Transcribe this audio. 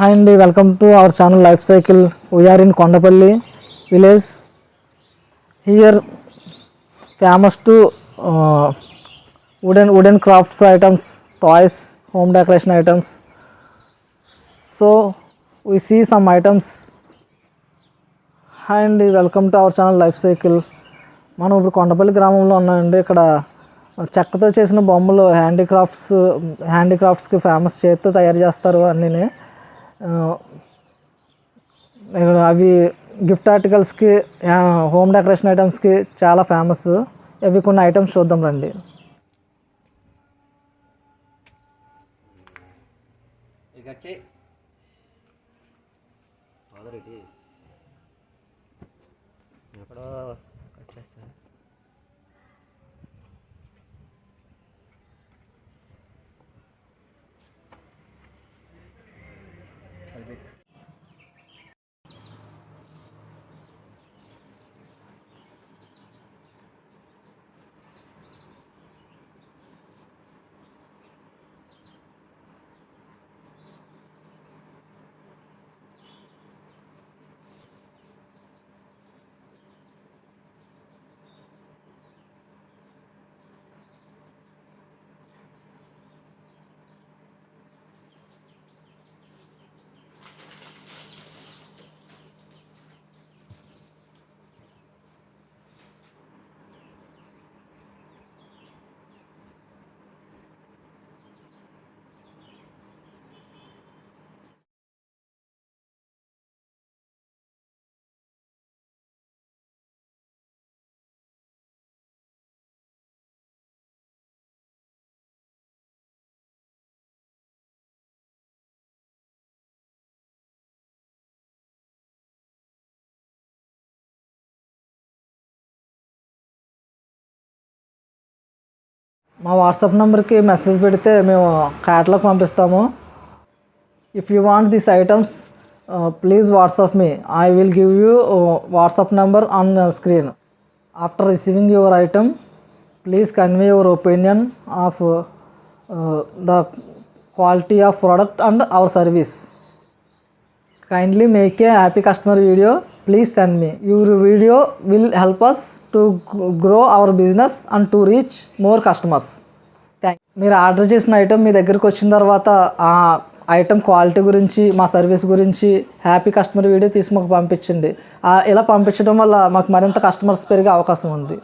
Hi అండి welcome to our channel life cycle we are in Kondapalli village here famous to wooden wooden crafts items toys home decoration items so we see some items hi అండి welcome to our channel life cycle మనం ఇప్పుడు కొండపల్లి గ్రామంలో ఉన్నామండి. ఇక్కడ చెక్కతో చేసిన బొమ్మలు handicrafts హ్యాండీక్రాఫ్ట్స్కి famous చేతితో తయారు చేస్తారు అన్నీ అవి గిఫ్ట్ ఆర్టికల్స్కి హోమ్ డెకరేషన్ ఐటమ్స్కి చాలా ఫేమస్. ఇవి కొన్ని ఐటమ్స్ చూద్దాం రండి. ఎక్కడో Perfect. మా వాట్సాప్ నెంబర్కి మెసేజ్ పెడితే మేము కార్ట్లోకి పంపిస్తాము if you want this items please WhatsApp me I will give you WhatsApp number on screen after receiving your item please convey your opinion of the quality of product and our service kindly make a happy customer video Please send me your video will help us to grow our business and to reach more customers thank మీరు order చేసిన item మీ దగ్గరికి వచ్చిన తర్వాత ఆ item quality గురించి మా service గురించి హ్యాపీ కస్టమర్ వీడియో తీసి మాకు పంపించండి. ఇలా పంపించడం వల్ల మాకు మరింత కస్టమర్స్ పెరిగే అవకాశం ఉంది.